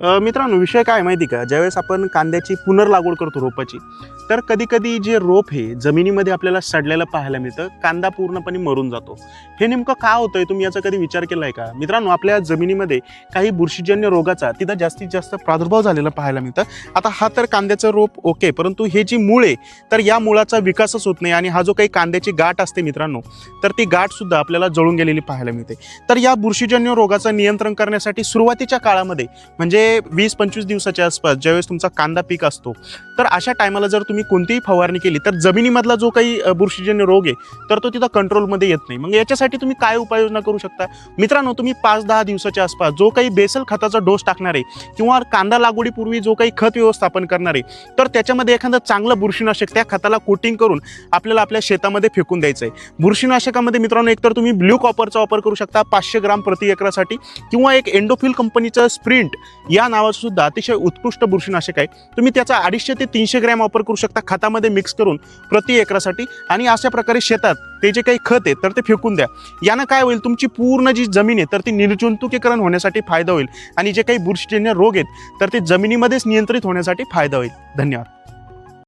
मित्रांनो विषय काय आहे माहिती का? ज्यावेळेस आपण कांद्याची पुनर्लागवड करतो रोपाची तर कधीकधी जे रोप हे जमिनीमध्ये आपल्याला सडलेलं पाहायला मिळतं कांदा पूर्णपणे मरून जातो. हे नेमकं का होतंय? तुम्ही याचा कधी विचार केला आहे का? मित्रांनो आपल्या जमिनीमध्ये काही बुरशीजन्य रोगाचा तिथं जास्तीत जास्त प्रादुर्भाव झालेला पाहायला मिळतं. आता हा तर कांद्याचं रोप ओके परंतु हे जी मुळे तर या मुळाचा विकासच होत नाही आणि हा जो काही कांद्याची गाठ असते मित्रांनो तर ती गाठसुद्धा आपल्याला जळून गेलेली पाहायला मिळते. तर या बुरशीजन्य रोगाचं नियंत्रण करण्यासाठी सुरुवातीच्या काळामध्ये म्हणजे वीस पंचवीस दिवसाच्या आसपास ज्यावेळेस तुमचा कांदा पीक असतो तर अशा टायमाला जर तुम्ही कोणतीही फवारणी केली तर जमिनीमधला जो काही बुरशीजन्य रोग आहे तर तो तिथं कंट्रोलमध्ये येत नाही. मग याच्यासाठी तुम्ही काय उपाययोजना करू शकता? मित्रांनो तुम्ही पाच दहा दिवसाच्या आसपास जो काही बेसल खताचा डोस टाकणार आहे किंवा कांदा लागवडीपूर्वी जो काही खत व्यवस्थापन करणार आहे तर त्याच्यामध्ये एखादं चांगलं बुरशीनाशक त्या खताला कोटिंग करून आपल्याला आपल्या शेतामध्ये फेकून द्यायचं आहे. बुरशीनाशकामध्ये मित्रांनो एकतर तुम्ही ब्ल्यू कॉपरचा वापर करू शकता पाचशे ग्राम प्रति एकरासाठी किंवा एक एंडोफिल कंपनीचं स्प्रिंट या नावाचं सुद्धा अतिशय उत्कृष्ट बुरशीनाशक आहे. तुम्ही त्याचा अडीचशे ते तीनशे ग्रॅम वापर करू शकता. खतामध्ये मिक्स करून प्रति एकरासाठी. आणि अशा प्रकारे शेतात ते जे काही खत आहे तर ते फेकून द्या. यानं काय होईल? तुमची पूर्ण जी जमीन आहे तर ती निर्जंतुकीकरण होण्यासाठी फायदा होईल. आणि जे काही बुरशीजन्य रोग आहेत तर ते जमिनीमध्येच नियंत्रित होण्यासाठी फायदा होईल. धन्यवाद.